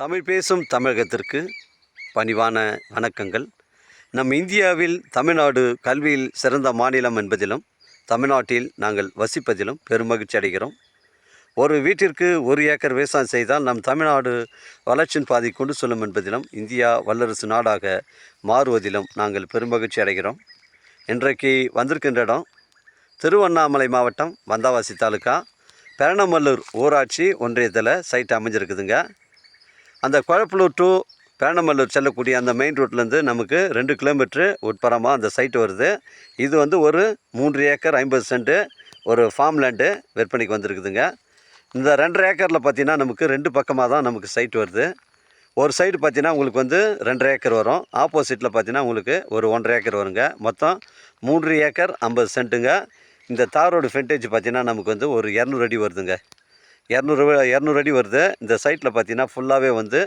தமிழ் பேசும் தமிழகத்திற்கு பணிவான வணக்கங்கள். நம் இந்தியாவில் தமிழ்நாடு கல்வியில் சிறந்த மாநிலம் என்பதிலும் தமிழ்நாட்டில் நாங்கள் வசிப்பதிலும் பெருமகிழ்ச்சி அடைகிறோம். ஒரு வீட்டிற்கு ஒரு ஏக்கர் விவசாயம் செய்தால் நம் தமிழ்நாடு வளர்ச்சியின் பாதை கொண்டு செல்லும் என்பதிலும் இந்தியா வல்லரசு நாடாக மாறுவதிலும் நாங்கள் பெருமகிழ்ச்சி அடைகிறோம். இன்றைக்கு வந்திருக்கின்ற இடம் திருவண்ணாமலை மாவட்டம் வந்தாவாசி தாலுக்கா பெரணமல்லூர் ஊராட்சி ஒன்றியத்தில் சைட் அமைஞ்சிருக்குதுங்க. அந்த குழப்பலூர் டு பேரணமல்லூர் செல்லக்கூடிய அந்த மெயின் ரோட்லேருந்து நமக்கு ரெண்டு கிலோமீட்ரு உட்புறமாக அந்த சைட் வருது. இது வந்து ஒரு மூன்று ஏக்கர் ஐம்பது சென்ட்டு ஒரு ஃபார்ம் லேண்டு விற்பனைக்கு வந்திருக்குதுங்க. இந்த ரெண்டரை ஏக்கரில் பார்த்தீங்கன்னா நமக்கு ரெண்டு பக்கமாக தான் நமக்கு சைட் வருது. ஒரு சைடு பார்த்தீங்கன்னா உங்களுக்கு வந்து ரெண்டரை ஏக்கர் வரும். ஆப்போசிட்டில் பார்த்தீங்கன்னா உங்களுக்கு ஒரு ஒன்றரை ஏக்கர் வருங்க. மொத்தம் மூன்று ஏக்கர் ஐம்பது சென்ட்டுங்க இந்த தாரோட ஃப்ரண்டேஜ் பார்த்தீங்கன்னா நமக்கு வந்து ஒரு இரநூறு அடி வருதுங்க. இரநூறு இரநூறு அடி வருது. இந்த சைட்டில் பார்த்தீங்கன்னா ஃபுல்லாகவே வந்து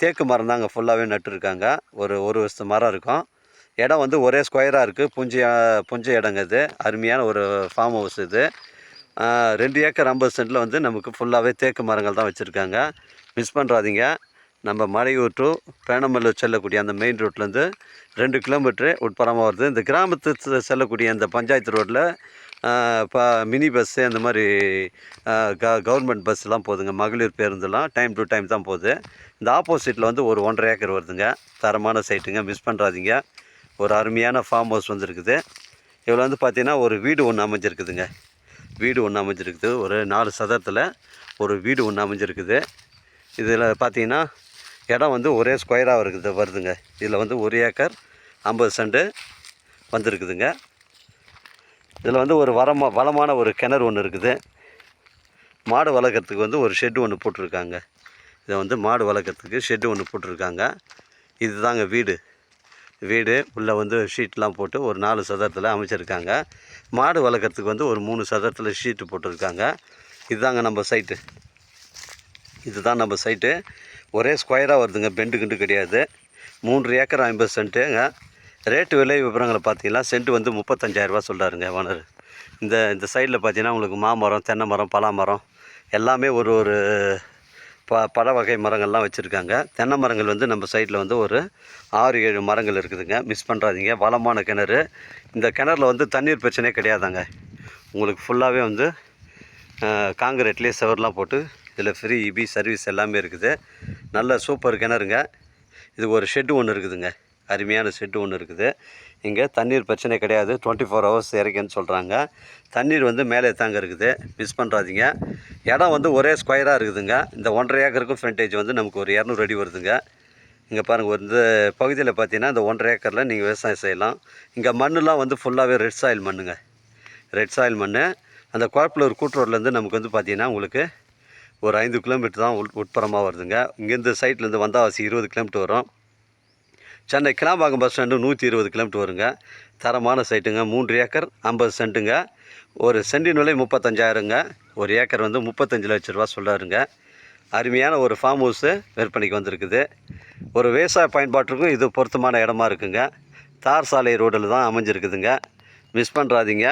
தேக்கு மரம் தாங்க ஃபுல்லாகவே நட்டுருக்காங்க. ஒரு ஒரு வருஷத்து மரம் இருக்கும். இடம் வந்து ஒரே ஸ்கொயராக இருக்குது புஞ்ச புஞ்ச இடங்க இது. அருமையான ஒரு ஃபார்ம் ஹவுஸ் இது. ரெண்டு ஏக்கர் ஐம்பது சென்ட்டில் வந்து நமக்கு ஃபுல்லாகவே தேக்கு மரங்கள் தான் வச்சுருக்காங்க. மிஸ் பண்ணுறாதீங்க நம்ம மலையூர் டு பேனமல்லூர் செல்லக்கூடிய அந்த மெயின் ரோட்லேருந்து ரெண்டு கிலோமீட்ரு உட்புறமாக வருது. இந்த கிராமத்து செல்லக்கூடிய அந்த பஞ்சாயத்து ரோட்டில் இப்போ மினி பஸ்ஸு அந்த மாதிரி க கவர்மெண்ட் பஸ்ஸெலாம் போகுதுங்க மகளிர் பேருந்துலாம் டைம் டு டைம் தான் போகுது. இந்த ஆப்போசிட்டில் வந்து ஒரு ஒன்றரை ஏக்கர் வருதுங்க. தரமான சைட்டுங்க. மிஸ் பண்ணுறாதீங்க ஒரு அருமையான ஃபார்ம் ஹவுஸ் வந்துருக்குது. இதில் வந்து பார்த்தீங்கன்னா ஒரு வீடு ஒன்று அமைஞ்சிருக்குதுங்க. வீடு ஒன்று அமைஞ்சிருக்குது. ஒரு நாலு சதத்தில் ஒரு வீடு ஒன்று அமைஞ்சிருக்குது. இதில் பார்த்தீங்கன்னா இடம் வந்து ஒரே ஸ்கொயராக இருக்குது வருதுங்க. இதில் வந்து ஒரு ஏக்கர் ஐம்பது சென்ட்டு வந்திருக்குதுங்க. இதில் வந்து ஒரு வரமா வளமான ஒரு கிணறு ஒன்று இருக்குது. மாடு வளர்க்குறதுக்கு வந்து ஒரு ஷெட்டு ஒன்று போட்டிருக்காங்க. இதை வந்து மாடு வளர்க்குறதுக்கு ஷெட்டு ஒன்று போட்டிருக்காங்க. இதுதாங்க வீடு. வீடு உள்ளே வந்து ஷீட்லாம் போட்டு ஒரு நாலு சதுரத்தில் அமைச்சிருக்காங்க. மாடு வளர்க்குறதுக்கு வந்து ஒரு மூணு சதுரத்தில் ஷீட்டு போட்டிருக்காங்க. இதுதாங்க நம்ம சைட்டு இதுதான் நம்ம சைட்டு ஒரே ஸ்கொயராக வருதுங்க பெண்டு கிண்டு கிடையாது. மூன்று ஏக்கர் ஐம்பது சென்ட்டுங்க. ரேட்டு விலை விவரங்களை பார்த்தீங்கன்னா சென்ட் வந்து முப்பத்தஞ்சாயிரரூபா சொல்கிறாருங்க ஓனர். இந்த இந்த சைடில் பார்த்தீங்கன்னா உங்களுக்கு மாமரம் தென்னை மரம் பலா மரம் எல்லாமே ஒரு ஒரு ப பழ வகை மரங்கள்லாம் வச்சுருக்காங்க. தென்னை மரங்கள் வந்து நம்ம சைடில் வந்து ஒரு ஆறு ஏழு மரங்கள் இருக்குதுங்க. மிஸ் பண்ணுறாதீங்க வளமான கிணறு. இந்த கிணறுல வந்து தண்ணீர் பிரச்சனையே கிடையாதாங்க. உங்களுக்கு ஃபுல்லாகவே வந்து காங்கிரீட்லேயே செவர்லாம் போட்டு இதில் ஃப்ரீ இபி சர்வீஸ் எல்லாமே இருக்குது. நல்ல சூப்பர் கிணறுங்க. இது ஒரு ஷெட்டு ஒன்று இருக்குதுங்க. அருமையான செட்டு ஒன்று இருக்குது. இங்கே தண்ணீர் பிரச்சனை கிடையாது. டுவெண்ட்டி ஃபோர் ஹவர்ஸ் இறக்குன்னு சொல்கிறாங்க தண்ணீர் வந்து மேலே தாங்க இருக்குது. மிஸ் பண்ணுறாதீங்க இடம் வந்து ஒரே ஸ்கொயராக இருக்குதுங்க. இந்த ஒன்றரை ஏக்கருக்கும் ஃப்ரண்டேஜ் வந்து நமக்கு ஒரு இரநூறு அடி வருதுங்க. இங்கே பாருங்கள் ஒரு இந்த பகுதியில் பார்த்தீங்கன்னா இந்த ஒன்றரை ஏக்கரில் நீங்கள் விவசாயம் செய்யலாம். இங்கே மண்ணுலாம் வந்து ஃபுல்லாகவே ரெட் சாயில் மண்ணுங்க. ரெட் சாயில் மண் அந்த குழப்பலூர் கூட்டுரோட்லேருந்து நமக்கு வந்து பார்த்தீங்கன்னா உங்களுக்கு ஒரு ஐந்து கிலோமீட்டர் தான் உட் உட்புறமாக வருதுங்க. இங்கேருந்து சைட்லேருந்து வந்தாவாசி இருபது கிலோமீட்டர் வரும். சென்னை கிளாம்பாக்கம் பஸ் ஸ்டாண்டு நூற்றி இருபது கிலோமீட்டர் வருங்க. தரமான சைட்டுங்க மூன்று ஏக்கர் ஐம்பது சென்ட்டுங்க ஒரு சென்டின் விலை முப்பத்தஞ்சாயிரங்க. ஒரு ஏக்கர் வந்து முப்பத்தஞ்சு லட்ச ரூபா சொல்கிறாருங்க அருமையான ஒரு ஃபார்ம் ஹவுஸு விற்பனைக்கு வந்திருக்குது. ஒரு விவசாய பயன்பாட்டுக்கும் இது பொருத்தமான இடமா இருக்குங்க. தார் சாலை ரோடில் தான் அமைஞ்சிருக்குதுங்க. மிஸ் பண்ணுறாதீங்க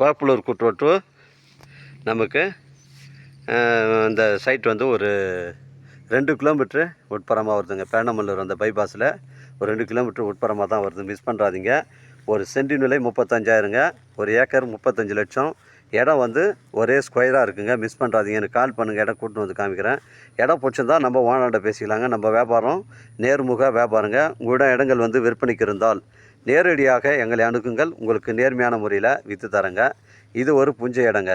கோப்பலூர் கூட்டுரோட்டு நமக்கு அந்த இந்த சைட் வந்து ஒரு ரெண்டு கிலோமீட்ரு உட்புறமாக வருதுங்க. பேனமல்லூர் அந்த பைபாஸில் ஒரு ரெண்டு கிலோமீட்ரு உட்புறமாக தான் வருது. மிஸ் பண்ணுறாதீங்க ஒரு சென்டின் விலை முப்பத்தஞ்சாயிரங்க. ஒரு ஏக்கர் முப்பத்தஞ்சு லட்சம். இடம் வந்து ஒரே ஸ்கொயராக இருக்குங்க. மிஸ் பண்ணுறாதீங்க எனக்கு கால் பண்ணுங்கள் இடம் கூட்டின்னு வந்து காமிக்கிறேன். இடம் பிடிச்சிருந்தா நம்ம ஓனாண்ட பேசிக்கலாங்க. நம்ம வியாபாரம் நேர்முக வியாபாரங்க. உங்களிடம் இடங்கள் வந்து விற்பனைக்கு இருந்தால் நேரடியாக எங்களை அணுகுங்கள். உங்களுக்கு நேர்மையான முறையில் விற்று தரேங்க. இது ஒரு புஞ்ச இடங்க.